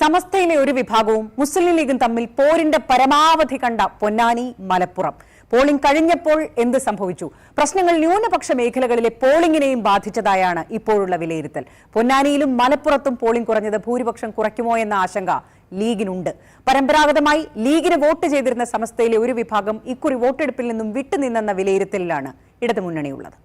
സമസ്തയിലെ ഒരു വിഭാഗവും മുസ്ലിം ലീഗും തമ്മിൽ പോരിന്റെ പരമാവധി കണ്ട പൊന്നാനി മലപ്പുറം. പോളിംഗ് കഴിഞ്ഞപ്പോൾ എന്ത് സംഭവിച്ചു? പ്രശ്നങ്ങൾ ന്യൂനപക്ഷ മേഖലകളിലെ പോളിംഗിനെയും ബാധിച്ചതായാണ് ഇപ്പോഴുള്ള വിലയിരുത്തൽ. പൊന്നാനിയിലും മലപ്പുറത്തും പോളിംഗ് കുറഞ്ഞത് ഭൂരിപക്ഷം കുറയ്ക്കുമോ എന്ന ആശങ്ക ലീഗിനുണ്ട്. പരമ്പരാഗതമായി ലീഗിന് വോട്ട് ചെയ്തിരുന്ന സമസ്തയിലെ ഒരു വിഭാഗം ഇക്കുറി വോട്ടെടുപ്പിൽ നിന്നും വിട്ടുനിന്നെന്ന വിലയിരുത്തലിലാണ് ഇടതുമുന്നണിയുള്ളത്.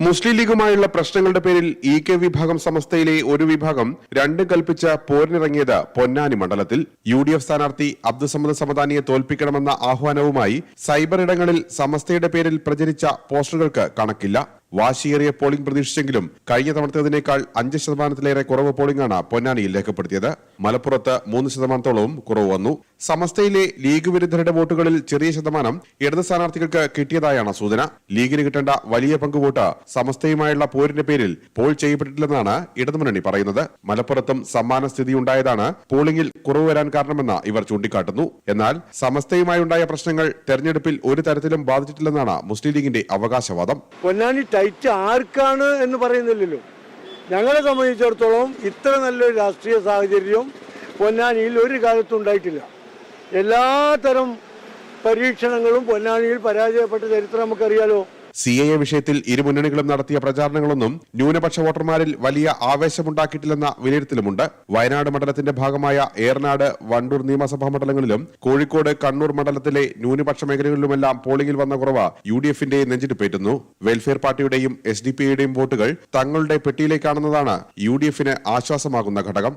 മുസ്ലിം ലീഗുമായുള്ള പ്രശ്നങ്ങളുടെ പേരിൽ ഇ കെ വിഭാഗം സമസ്തയിലെ ഒരു വിഭാഗം രണ്ട് കൽപ്പിച്ച പോരിനിറങ്ങിയത് പൊന്നാനി മണ്ഡലത്തിൽ. യു ഡി എഫ് സ്ഥാനാർത്ഥി അബ്ദുസമ്മദ് സമദാനിയെ തോൽപ്പിക്കണമെന്ന ആഹ്വാനവുമായി സൈബർ ഇടങ്ങളിൽ സമസ്തയുടെ പേരിൽ പ്രചരിച്ച പോസ്റ്ററുകൾക്ക് കണക്കില്ല. വാശിയേറിയ പോളിംഗ് പ്രതീക്ഷിച്ചെങ്കിലും കഴിഞ്ഞ തവണത്തേതിനേക്കാൾ അഞ്ച് ശതമാനത്തിലേറെ കുറവ് പോളിംഗാണ് പൊന്നാനിയിൽ രേഖപ്പെടുത്തിയത്. മലപ്പുറത്ത് മൂന്ന് ശതമാനത്തോളവും കുറവ് വന്നു. സമസ്തയിലെ ലീഗ് വിരുദ്ധരുടെ വോട്ടുകളിൽ ചെറിയ ശതമാനം ഇടത് സ്ഥാനാർത്ഥികൾക്ക് കിട്ടിയതായാണ് സൂചന. ലീഗിന് കിട്ടേണ്ട വലിയ പങ്ക് വോട്ട് സമസ്തയുമായുള്ള പോരിന്റെ പേരിൽ പോൾ ചെയ്യപ്പെട്ടിട്ടില്ലെന്നാണ് ഇടതുമുന്നണി പറയുന്നത്. മലപ്പുറത്തും സമ്മാന സ്ഥിതി ഉണ്ടായതാണ് പോളിംഗിൽ കുറവ് വരാൻ കാരണമെന്ന് ഇവർ ചൂണ്ടിക്കാട്ടുന്നു. എന്നാൽ സമസ്തയുമായുണ്ടായ പ്രശ്നങ്ങൾ തെരഞ്ഞെടുപ്പിൽ ഒരു തരത്തിലും ബാധിച്ചിട്ടില്ലെന്നാണ് മുസ്ലിം ലീഗിന്റെ അവകാശവാദം. പൊന്നാനി ടൈറ്റ് ആർക്കാണ് എന്ന് പറയുന്നില്ലല്ലോ. ഞങ്ങളെ സംബന്ധിച്ചിടത്തോളം ഇത്ര നല്ലൊരു രാഷ്ട്രീയ സാഹചര്യം പൊന്നാനിയിൽ ഒരു കാലത്തും ഉണ്ടായിട്ടില്ല. എല്ലാ തരം പരീക്ഷണങ്ങളും പൊന്നാനിയിൽ പരാജയപ്പെട്ട ചരിത്രം നമുക്കറിയാലോ. സി എ എ വിഷയത്തിൽ ഇരുമുന്നണികളും നടത്തിയ പ്രചാരണങ്ങളൊന്നും ന്യൂനപക്ഷ വോട്ടർമാരിൽ വലിയ ആവേശമുണ്ടാക്കിയിട്ടില്ലെന്ന വിലയിരുത്തലുമുണ്ട്. വയനാട് മണ്ഡലത്തിന്റെ ഭാഗമായ ഏറനാട് വണ്ടൂർ നിയമസഭാ മണ്ഡലങ്ങളിലും കോഴിക്കോട് കണ്ണൂർ മണ്ഡലത്തിലെ ന്യൂനപക്ഷ മേഖലകളിലുമെല്ലാം പോളിംഗിൽ വന്ന കുറവ് യു ഡി എഫിന്റെ നെഞ്ചിടിപ്പേറ്റുന്നു. വെൽഫെയർ പാർട്ടിയുടെയും എസ് ഡി പിയുടെയും വോട്ടുകൾ തങ്ങളുടെ പെട്ടിയിലേക്കാണെന്നതാണ് യു ഡി എഫിന് ആശ്വാസമാകുന്ന ഘടകം.